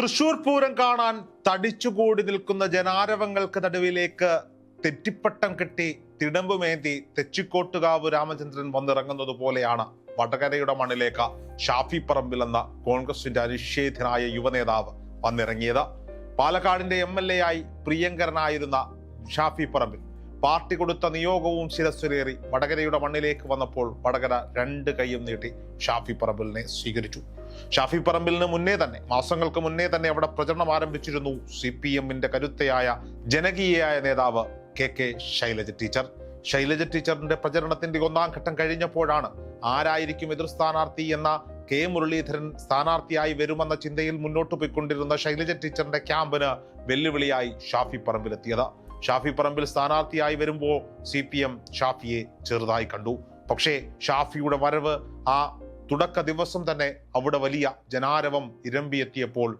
തൃശൂർ പൂരം കാണാൻ തടിച്ചുകൂടി നിൽക്കുന്ന ജനാരവങ്ങൾക്ക് നടുവിലേക്ക് തെറ്റിപ്പട്ടം കെട്ടി തിടമ്പുമേന്തി തെച്ചിക്കോട്ടുകാവ് രാമചന്ദ്രൻ വന്നിറങ്ങുന്നത് പോലെയാണ് വടകരയുടെ മണ്ണിലേക്ക് ഷാഫി പറമ്പിൽ എന്ന കോൺഗ്രസിന്റെ അനിഷേധ്യനായ യുവനേതാവ് വന്നിറങ്ങിയത്. പാലക്കാടിന്റെ എം എൽ എ ആയി പ്രിയങ്കരനായിരുന്ന ഷാഫി പറമ്പിൽ പാർട്ടി കൊടുത്ത നിയോഗവും ശിരസ്സുരേറി വടകരയുടെ മണ്ണിലേക്ക് വന്നപ്പോൾ വടകര രണ്ട് കൈയും നീട്ടി ഷാഫി പറമ്പിലിനെ സ്വീകരിച്ചു. ഷാഫി പറമ്പിലിന് മുന്നേ തന്നെ മാസങ്ങൾക്ക് മുന്നേ തന്നെ അവിടെ പ്രചരണം ആരംഭിച്ചിരുന്നു സി പി എമ്മിന്റെ കരുത്തയായ ജനകീയയായ നേതാവ് K K Shailaja teacher. Shailaja ടീച്ചറിന്റെ പ്രചരണത്തിന്റെ ഒന്നാം ഘട്ടം കഴിഞ്ഞപ്പോഴാണ് ആരായിരിക്കും എതിർ സ്ഥാനാർത്ഥി എന്ന കെ മുരളീധരൻ സ്ഥാനാർത്ഥിയായി വരുമെന്ന ചിന്തയിൽ മുന്നോട്ട് പോയിക്കൊണ്ടിരുന്ന ശൈലജ ടീച്ചറിന്റെ ക്യാമ്പിന് വെല്ലുവിളിയായി ഷാഫി പറമ്പിലെത്തിയത്. ഷാഫി പറമ്പിൽ സ്ഥാനാർത്ഥിയായി വരുമ്പോൾ സി പി എം ഷാഫിയെ ചെറുതായി കണ്ടു. പക്ഷേ ഷാഫിയുടെ വരവ് ആ തുടക്ക ദിവസം തന്നെ അവിടെ വലിയ ജനാരവം ഇരമ്പിയെത്തിയപ്പോൾ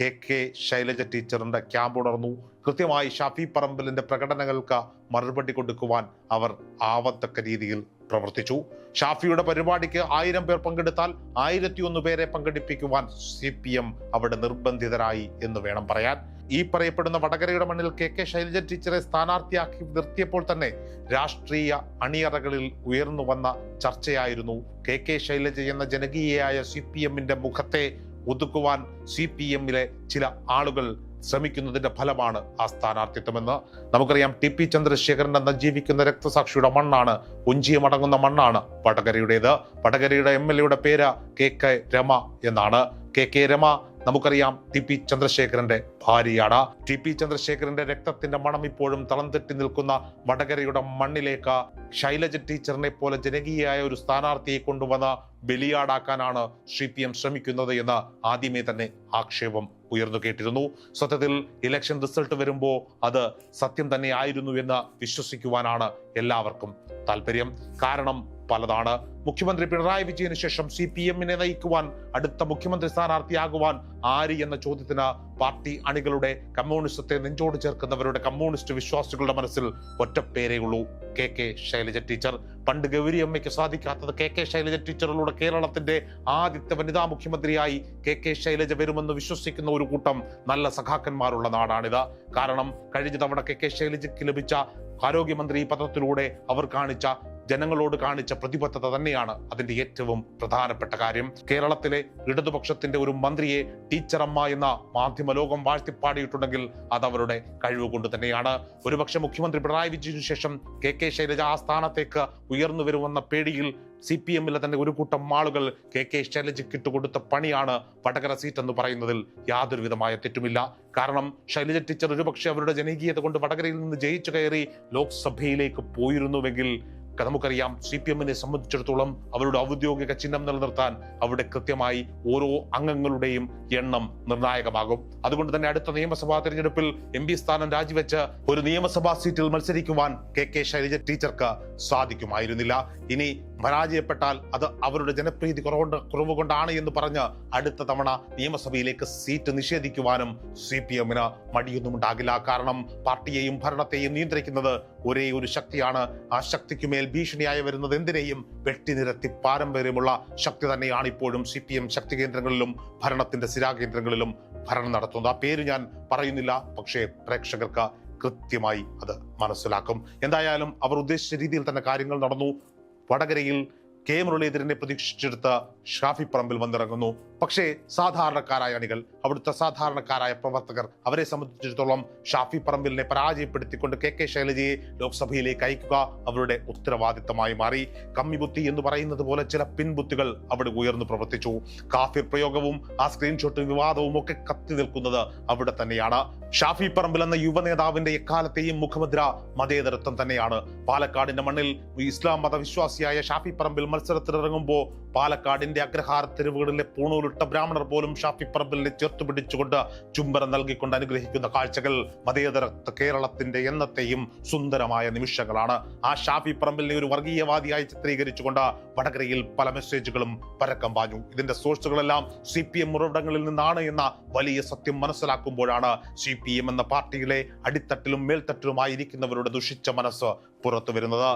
കെ കെ ശൈലജ ടീച്ചറിന്റെ ക്യാമ്പ് ഉണർന്നു. കൃത്യമായി ഷാഫി പറമ്പലിന്റെ പ്രകടനങ്ങൾക്ക് മറുപടി കൊടുക്കുവാൻ അവർ ആവത്തക്ക രീതിയിൽ പ്രവർത്തിച്ചു. ഷാഫിയുടെ പരിപാടിക്ക് ആയിരം പേർ പങ്കെടുത്താൽ ആയിരത്തി ഒന്ന് പേരെ പങ്കെടുപ്പിക്കുവാൻ സി പി എം അവിടെ നിർബന്ധിതരായി എന്ന് വേണം പറയാൻ. ഈ പറയപ്പെടുന്ന വടകരയുടെ മണ്ണിൽ കെ കെ ശൈലജ ടീച്ചറെ സ്ഥാനാർത്ഥിയാക്കി നിർത്തിയപ്പോൾ തന്നെ രാഷ്ട്രീയ അണിയറകളിൽ ഉയർന്നു വന്ന ചർച്ചയായിരുന്നു കെ കെ ശൈലജ എന്ന ജനകീയയായ സി പി എമ്മിന്റെ മുഖത്തെ ഒതുക്കുവാൻ സി പി എമ്മിലെ ചില ആളുകൾ ശ്രമിക്കുന്നതിന്റെ ഫലമാണ് ആ സ്ഥാനാർത്ഥിത്വമെന്ന്. നമുക്കറിയാം ടി പി ചന്ദ്രശേഖരൻ എന്ന ജീവിക്കുന്ന രക്തസാക്ഷിയുടെ മണ്ണാണ് ഒഞ്ചിയമടങ്ങുന്ന മണ്ണാണ് വടകരയുടേത്. വടകരയുടെ എം എൽ എയുടെ പേര് കെ കെ രമ എന്നാണ്. കെ കെ രമ നമുക്കറിയാം ടി പി ചന്ദ്രശേഖരന്റെ ഭാര്യയാണ് ടി പി ചന്ദ്രശേഖരന്റെ രക്തത്തിന്റെ മണം ഇപ്പോഴും തളം തെറ്റി നിൽക്കുന്ന വടകരയുടെ മണ്ണിലേക്ക് ശൈലജ ടീച്ചറിനെ പോലെ ജനകീയായ ഒരു സ്ഥാനാർത്ഥിയെ കൊണ്ടുവന്ന് ബലിയാടാക്കാനാണ് സി പി എം ശ്രമിക്കുന്നത് എന്ന് ആദ്യമേ തന്നെ ആക്ഷേപം ഉയർന്നു കേട്ടിരുന്നു. സത്യത്തിൽ ഇലക്ഷൻ റിസൾട്ട് വരുമ്പോൾ അത് സത്യം തന്നെ ആയിരുന്നു എന്ന് വിശ്വസിക്കുവാനാണ് എല്ലാവർക്കും താല്പര്യം. കാരണം പലതാണ്. മുഖ്യമന്ത്രി പിണറായി വിജയന് ശേഷം സി പി എമ്മിനെ നയിക്കുവാൻ അടുത്ത മുഖ്യമന്ത്രി സ്ഥാനാർത്ഥിയാകുവാൻ ആര് എന്ന ചോദ്യത്തിന് പാർട്ടി അണികളുടെ കമ്മ്യൂണിസത്തെ നെഞ്ചോട് ചേർക്കുന്നവരുടെ കമ്മ്യൂണിസ്റ്റ് വിശ്വാസികളുടെ മനസ്സിൽ ഒറ്റപ്പേരേ ഉള്ളൂ കെ കെ ശൈലജ ടീച്ചർ. പണ്ട് ഗൗരിയമ്മയ്ക്ക് സാധിക്കാത്തത് കെ കെ ശൈലജ ടീച്ചറിലൂടെ കേരളത്തിന്റെ ആദ്യത്തെ വനിതാ മുഖ്യമന്ത്രിയായി കെ കെ ശൈലജ വരുമെന്ന് വിശ്വസിക്കുന്ന ഒരു കൂട്ടം നല്ല സഖാക്കന്മാരുള്ള നാടാണിത്. കാരണം കഴിഞ്ഞ തവണ കെ കെ ശൈലജയ്ക്ക് ലഭിച്ച ആരോഗ്യമന്ത്രി പദത്തിലൂടെ അവർ കാണിച്ച ജനങ്ങളോട് കാണിച്ച പ്രതിബദ്ധത തന്നെയാണ് അതിന്റെ ഏറ്റവും പ്രധാനപ്പെട്ട കാര്യം. കേരളത്തിലെ ഇടതുപക്ഷത്തിന്റെ ഒരു മന്ത്രിയെ ടീച്ചറമ്മ എന്ന മാധ്യമ ലോകം വാഴ്ത്തിപ്പാടിയിട്ടുണ്ടെങ്കിൽ അത് അവരുടെ കഴിവ് കൊണ്ട് തന്നെയാണ്. ഒരുപക്ഷെ മുഖ്യമന്ത്രി പിണറായി വിജയനു ശേഷം കെ കെ ശൈലജ ആ സ്ഥാനത്തേക്ക് ഉയർന്നു വരുമെന്ന പേടിയിൽ സി പി എമ്മിലെ തന്നെ ഒരു കൂട്ടം ആളുകൾ കെ കെ ശൈലജയ്ക്ക് ഇട്ടുകൊടുത്ത പണിയാണ് വടകര സീറ്റ് എന്ന് പറയുന്നതിൽ യാതൊരു വിധമായ തെറ്റുമില്ല. കാരണം ശൈലജ ടീച്ചർ ഒരുപക്ഷെ അവരുടെ ജനകീയത കൊണ്ട് വടകരയിൽ നിന്ന് ജയിച്ചു കയറി ലോക്സഭയിലേക്ക് പോയിരുന്നുവെങ്കിൽ നമുക്കറിയാം. സി പി എമ്മിനെ സംബന്ധിച്ചിടത്തോളം അവരുടെ ഔദ്യോഗിക ചിഹ്നം നിലനിർത്താൻ അവിടെ കൃത്യമായി ഓരോ അംഗങ്ങളുടെയും എണ്ണം നിർണായകമാകും. അതുകൊണ്ട് തന്നെ അടുത്ത നിയമസഭാ തെരഞ്ഞെടുപ്പിൽ എം പി സ്ഥാനം രാജിവെച്ച് ഒരു നിയമസഭാ സീറ്റിൽ മത്സരിക്കുവാൻ കെ കെ ശൈലജ ടീച്ചർക്ക് സാധിക്കുമായിരുന്നില്ല. ഇനി പരാജയപ്പെട്ടാൽ അത് അവരുടെ ജനപ്രീതി കുറവുകൊണ്ട് കുറവ് കൊണ്ടാണ് എന്ന് പറഞ്ഞ് അടുത്ത തവണ നിയമസഭയിലേക്ക് സീറ്റ് നിഷേധിക്കുവാനും സി പി എമ്മിന് മടിയൊന്നും ഉണ്ടാകില്ല കാരണം പാർട്ടിയെയും ഭരണത്തെയും നിയന്ത്രിക്കുന്നത് ഒരേ ഒരു ശക്തിയാണ്. ആ ശക്തിക്ക് മേൽ ഭീഷണിയായി വരുന്നത് എന്തിനേയും? വെട്ടിനിരത്തി പാരമ്പര്യമുള്ള ശക്തി തന്നെയാണ് ഇപ്പോഴും സി പി എം ശക്തി കേന്ദ്രങ്ങളിലും ഭരണത്തിന്റെ സ്ഥിരാകേന്ദ്രങ്ങളിലും ഭരണം നടത്തുന്നത്. ആ പേര് ഞാൻ പറയുന്നില്ല പക്ഷേ പ്രേക്ഷകർക്ക് കൃത്യമായി അത് മനസ്സിലാക്കും. എന്തായാലും അവർ ഉദ്ദേശിച്ച രീതിയിൽ തന്നെ കാര്യങ്ങൾ നടന്നു. വടകരയിൽ കെ മുരളീധരനെ പ്രതീക്ഷിച്ചെടുത്ത ഷാഫി പറമ്പിൽ വന്നിറങ്ങുന്നു. പക്ഷേ സാധാരണക്കാരായ അണികൾ അവിടുത്തെ സാധാരണക്കാരായ പ്രവർത്തകർ അവരെ സംബന്ധിച്ചിടത്തോളം ഷാഫി പറമ്പിലിനെ പരാജയപ്പെടുത്തിക്കൊണ്ട് കെ കെ ശൈലജയെ ലോക്സഭയിലേക്ക് അയക്കുക അവരുടെ ഉത്തരവാദിത്തമായി മാറി. കമ്മിബുദ്ധി എന്ന് പറയുന്നത് പോലെ ചില പിൻബുദ്ധികൾ അവിടെ ഉയർന്നു പ്രവർത്തിച്ചു. കാഫിർ പ്രയോഗവും ആ സ്ക്രീൻഷോട്ട് വിവാദവും ഒക്കെ കത്തി നിൽക്കുന്നത് അവിടെ തന്നെയാണ്. ഷാഫി പറമ്പിൽ എന്ന യുവ നേതാവിന്റെ എക്കാലത്തെയും മുഖമുദ്ര മതേതരത്വം തന്നെയാണ്. പാലക്കാടിന്റെ മണ്ണിൽ ഇസ്ലാം മതവിശ്വാസിയായ ഷാഫി പറമ്പിൽ മത്സരത്തിനിറങ്ങുമ്പോൾ പാലക്കാടിന്റെ അഗ്രഹാര തെരുവുകളിലെ പൂണൂലിട്ട ബ്രാഹ്മണർ പോലും ഷാഫി പറമ്പലിനെ ചേർത്ത് പിടിച്ചുകൊണ്ട് ചുംബനം നൽകിക്കൊണ്ട് അനുഗ്രഹിക്കുന്ന കാഴ്ചകൾ മതേതര കേരളത്തിന്റെ എന്നത്തെയും സുന്ദരമായ നിമിഷങ്ങളാണ്. ആ ഷാഫി പറമ്പലിനെ ഒരു വർഗീയവാദിയായി ചിത്രീകരിച്ചുകൊണ്ട് വടകരയിൽ പല മെസ്സേജുകളും പരക്കം പാഞ്ഞു. ഇതിന്റെ സോഴ്സുകളെല്ലാം സി പി എം ഉറവിടങ്ങളിൽ നിന്നാണ് എന്ന വലിയ സത്യം മനസ്സിലാക്കുമ്പോഴാണ് സി പി എം എന്ന പാർട്ടിയിലെ അടിത്തട്ടിലും മേൽത്തട്ടിലുമായിരിക്കുന്നവരുടെ ദുഷിച്ച മനസ്സ് പുറത്തു വരുന്നത്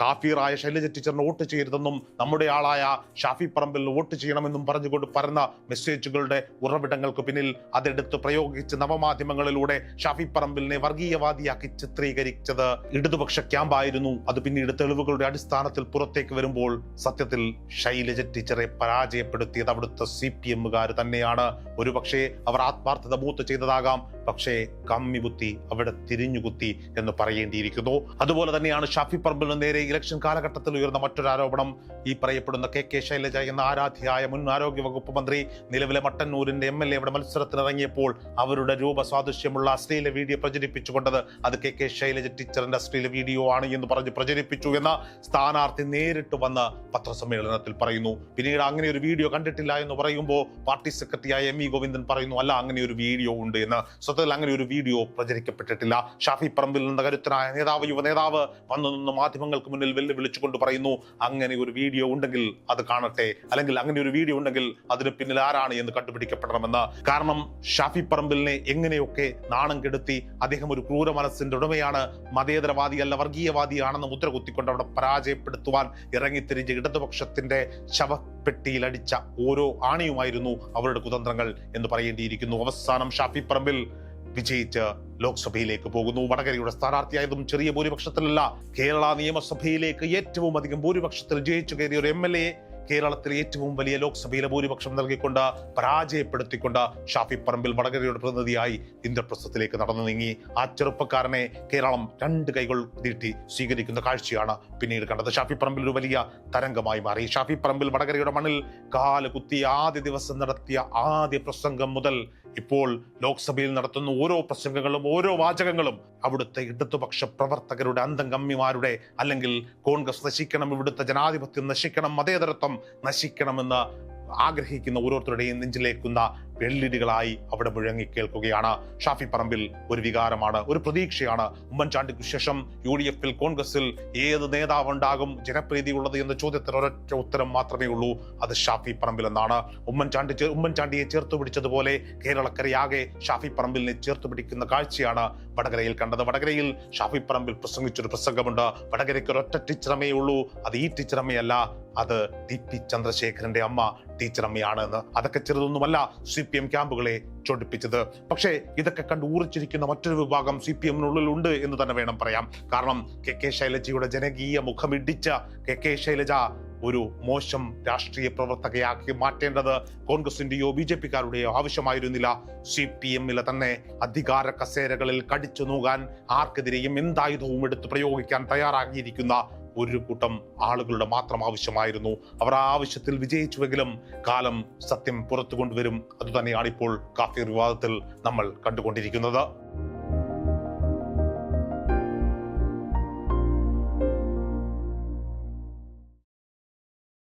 കാഫീറായ ശൈലജ ടീച്ചറിന് വോട്ട് ചെയ്യരുതെന്നും നമ്മുടെ ആളായ ഷാഫി പറമ്പിൽ വോട്ട് ചെയ്യണമെന്നും പറഞ്ഞുകൊണ്ട് പരന്ന മെസ്സേജുകളുടെ ഉറവിടങ്ങൾക്ക് പിന്നിൽ അതെടുത്ത് പ്രയോഗിച്ച് നവമാധ്യമങ്ങളിലൂടെ ഷാഫി പറമ്പിലിനെ വർഗീയവാദിയാക്കി ചിത്രീകരിച്ചത് ഇടതുപക്ഷ ക്യാമ്പായിരുന്നു. അത് പിന്നീട് തെളിവുകളുടെ അടിസ്ഥാനത്തിൽ പുറത്തേക്ക് വരുമ്പോൾ സത്യത്തിൽ ശൈലജ ടീച്ചറെ പരാജയപ്പെടുത്തിയത് അവിടുത്തെ സി പി എമ്മുകാർ തന്നെയാണ്. ഒരുപക്ഷെ അവർ ആത്മാർത്ഥത ബൂത്ത് ചെയ്തതാകാം. പക്ഷേ കമ്മി കുത്തി അവിടെ തിരിഞ്ഞുകുത്തി എന്ന് പറയേണ്ടിയിരിക്കുന്നു. അതുപോലെ തന്നെയാണ് ഷാഫി പറമ്പിലിന് നേരെ ഇലക്ഷൻ കാലഘട്ടത്തിൽ ഉയർന്ന മറ്റൊരു ആരോപണം. ഈ പറയപ്പെടുന്ന കെ കെ ശൈലജ എന്ന ആരാധ്യയായ മുൻ ആരോഗ്യ വകുപ്പ് മന്ത്രി നിലവിലെ മട്ടന്നൂരിന്റെ എം എൽ എ അവിടെ മത്സരത്തിനിറങ്ങിയപ്പോൾ അവരുടെ രൂപ സാദൃശ്യമുള്ള അശ്ലീല വീഡിയോ പ്രചരിപ്പിച്ചുകൊണ്ടത് അത് കെ കെ ശൈലജ ടീച്ചറിന്റെ അശ്ലീല വീഡിയോ ആണ് എന്ന് പറഞ്ഞ് പ്രചരിപ്പിച്ചു എന്ന സ്ഥാനാർത്ഥി നേരിട്ട് വന്ന് പത്രസമ്മേളനത്തിൽ പറയുന്നു. പിന്നീട് അങ്ങനെ ഒരു വീഡിയോ കണ്ടിട്ടില്ല എന്ന് പറയുമ്പോൾ പാർട്ടി സെക്രട്ടറിയായ എം ഇ ഗോവിന്ദൻ പറയുന്നു അല്ല അങ്ങനെ ഒരു വീഡിയോ ഉണ്ട് എന്ന്. സത്യത്തിൽ അങ്ങനെ ഒരു വീഡിയോ പ്രചരിക്കപ്പെട്ടിട്ടില്ല. ഷാഫി പറമ്പിൽ നിന്ന് കരുത്തനായ നേതാവ് യുവ നേതാവ് വന്നു നിന്ന് മാധ്യമങ്ങൾക്ക് മുന്നിൽ വെല്ലുവിളിച്ചുകൊണ്ട് പറയുന്നു അങ്ങനെ ഒരു വീഡിയോ ഉണ്ടെങ്കിൽ അത് കാണട്ടെ. അല്ലെങ്കിൽ അങ്ങനെ ഒരു വീഡിയോ ഉണ്ടെങ്കിൽ അതിന് പിന്നിൽ ആരാണ് എന്ന് കണ്ടുപിടിക്കപ്പെടണമെന്ന്. കാരണം ഷാഫി പറമ്പിലിനെ എങ്ങനെയൊക്കെ നാണം കെടുത്തി അദ്ദേഹം ഒരു ക്രൂര മനസ്സിന്റെ ഉടമയാണ് മതേതരവാദിയല്ല വർഗീയവാദിയാണെന്ന് മുദ്ര കുത്തിക്കൊണ്ട് അവിടെ പരാജയപ്പെടുത്തുവാൻ ഇറങ്ങിത്തിരിഞ്ഞ് ഇടതുപക്ഷത്തിന്റെ ശവപ്പെട്ടിയിലടിച്ച ഓരോ ആണിയുമായിരുന്നു അവരുടെ കുതന്ത്രങ്ങൾ എന്ന് പറയേണ്ടിയിരിക്കുന്നു. അവസാനം ഷാഫി പറമ്പിൽ വിജയിച്ച് ലോക്സഭയിലേക്ക് പോകുന്നു. വടകരയുടെ സ്ഥാനാർത്ഥിയായതും ചെറിയ ഭൂരിപക്ഷത്തിലല്ല. കേരള നിയമസഭയിലേക്ക് ഏറ്റവും അധികം ഭൂരിപക്ഷത്തിൽ ജയിച്ചു കയറിയ ഒരു എം എൽ എ കേരളത്തിലെ ഏറ്റവും വലിയ ലോക്സഭയിലെ ഭൂരിപക്ഷം നൽകിക്കൊണ്ട് പരാജയപ്പെടുത്തിക്കൊണ്ട് ഷാഫി പറമ്പിൽ വടകരയുടെ പ്രതിനിധിയായി ഇന്ദ്രപ്രസ്ഥത്തിലേക്ക് നടന്നു നീങ്ങി. ആ ചെറുപ്പക്കാരനെ കേരളം രണ്ട് കൈകൾ നീട്ടി സ്വീകരിക്കുന്ന കാഴ്ചയാണ് പിന്നീട് കണ്ടത്. ഷാഫി പറമ്പിൽ ഒരു വലിയ തരംഗമായി മാറി. ഷാഫി പറമ്പിൽ വടകരയുടെ മണ്ണിൽ കാൽ കുത്തി ആദ്യ ദിവസം നടത്തിയ ആദ്യ പ്രസംഗം മുതൽ ഇപ്പോൾ ലോക്സഭയിൽ നടത്തുന്ന ഓരോ പ്രസംഗങ്ങളും ഓരോ വാചകങ്ങളും അവിടുത്തെ ഇടതുപക്ഷ പ്രവർത്തകരുടെ അന്തംഗമ്മിമാരുടെ അല്ലെങ്കിൽ കോൺഗ്രസ് നശിക്കണം ഇവിടുത്തെ ജനാധിപത്യം നശിക്കണം മതേതരത്വം നശിക്കണമെന്ന് ആഗ്രഹിക്കുന്ന ഓരോരുത്തരുടെയും നെഞ്ചിലേക്കുന്ന വെള്ളിടികളായി അവിടെ മുഴങ്ങി കേൾക്കുകയാണ്. ഷാഫി പറമ്പിൽ ഒരു വികാരമാണ് ഒരു പ്രതീക്ഷയാണ്. ഉമ്മൻചാണ്ടിക്ക് ശേഷം യു ഡി എഫിൽ കോൺഗ്രസിൽ ഏത് നേതാവ് ഉണ്ടാകും ജനപ്രീതി ഉള്ളത് എന്ന ചോദ്യത്തിന് ഒരൊറ്റ ഉത്തരം മാത്രമേ ഉള്ളൂ. അത് ഷാഫി പറമ്പിൽ എന്നാണ്. ഉമ്മൻചാണ്ടി ഉമ്മൻചാണ്ടിയെ ചേർത്ത് പിടിച്ചതുപോലെ കേരളക്കരയാകെ ഷാഫി പറമ്പിലിനെ ചേർത്ത് പിടിക്കുന്ന കാഴ്ചയാണ് വടകരയിൽ കണ്ടത്. വടകരയിൽ ഷാഫി പറമ്പിൽ പ്രസംഗിച്ചൊരു പ്രസംഗമുണ്ട്. വടകരയ്ക്ക് ഒരൊറ്റ ടീച്ചറമേ ഉള്ളൂ. അത് ഈ ടീച്ചറമ്മയല്ല അത് ടി പി ചന്ദ്രശേഖരന്റെ അമ്മ ടീച്ചറമ്മയാണ് എന്ന് അതൊക്കെ ചെറുതൊന്നുമല്ല സി പി എം ക്യാമ്പുകളെ ചൊടിപ്പിച്ചത്. പക്ഷേ ഇതൊക്കെ കണ്ട് ഊറിച്ചിരിക്കുന്ന മറ്റൊരു വിഭാഗം സി പി എമ്മിനുള്ളിൽ ഉണ്ട് എന്ന് തന്നെ വേണം പറയാം. കാരണം കെ കെ ശൈലജയുടെ ജനകീയ മുഖമിടിച്ച കെ കെ ശൈലജ ഒരു മോശം രാഷ്ട്രീയ പ്രവർത്തകയാക്കി മാറ്റേണ്ടത് കോൺഗ്രസിന്റെയോ ബി ജെ പിക്കാരുടെയോ ആവശ്യമായിരുന്നില്ല. സി പി എമ്മിലെ തന്നെ അധികാര കസേരകളിൽ കടിച്ചു നോകാൻ ആർക്കെതിരെയും എന്തായുധവും എടുത്ത് പ്രയോഗിക്കാൻ തയ്യാറാകിയിരിക്കുന്ന ഒരു കൂട്ടം ആളുകളുടെ മാത്രം ആവശ്യമായിരുന്നു. അവർ ആ ആവശ്യത്തിൽ വിജയിച്ചുവെങ്കിലും കാലം സത്യം പുറത്തു കൊണ്ടുവരും അതുതന്നെയാണ് ഇപ്പോൾ കാഫി വിവാദത്തിൽ നമ്മൾ കണ്ടുകൊണ്ടിരിക്കുന്നത്.